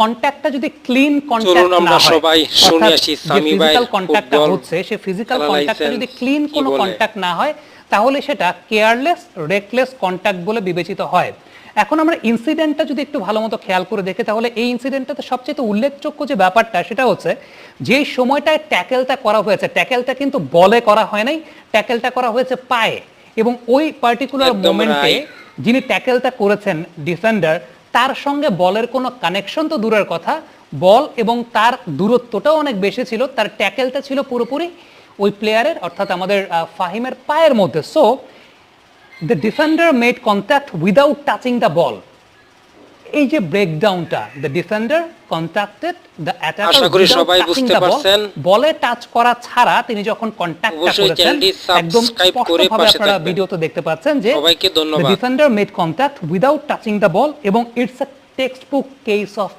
কন্ট্যাক্টটা যদি clean contact না হয় সবাই শুনে আসি সামি ভাইয়ের ফিজিক্যাল কন্ট্যাক্টটা হচ্ছে সে ফিজিক্যাল কন্ট্যাক্টটা যদি ক্লিন কোনো কন্ট্যাক্ট না হয় তাহলে সেটা কেয়ারলেস রেকলেস কন্ট্যাক্ট বলে বিবেচিত হয়। এখন আমরা ইনসিডেন্টটা যদি একটু ভালো মতো খেয়াল করে দেখি তাহলে এই ইনসিডেন্টটাতে সবচেয়ে উল্লেখযোগ্য যে ব্যাপারটা সেটা হচ্ছে যে সময়টায় ট্যাকেলটা করা হয়েছে ট্যাকেলটা কিন্তু বলে করা হয় নাই ট্যাকেলটা করা হয়েছে পায়ে। এবং ওই পার্টিকুলার মোমেন্টে যিনি ট্যাকেলটা করেছেন ডিফেন্ডার তার সঙ্গে বলের কোনো কানেকশন তো দূরের কথা। বল এবং তার দূরত্বটাও অনেক বেশি ছিল, তার ট্যাকেলটা ছিল পুরোপুরি ওই প্লেয়ারের অর্থাৎ আমাদের ফাহিমের পায়ের মধ্যে। So the defender made contact without touching the ball এই যে ব্রেকডাউনটা দ্য ডিফেন্ডার কন্ট্রাক্টেড দ্য আশা করি সবাই বুঝতে পারছেন। বলে টাচ করা ছাড়া তিনি যখন কন্ট্যাক্টটা করেছেন একদম স্পষ্টভাবে আপনারা ভিডিওতে দেখতে পাচ্ছেন যে সবাইকে ধন্যবাদ। Defender made contact without touching the ball এবং it's a text book case of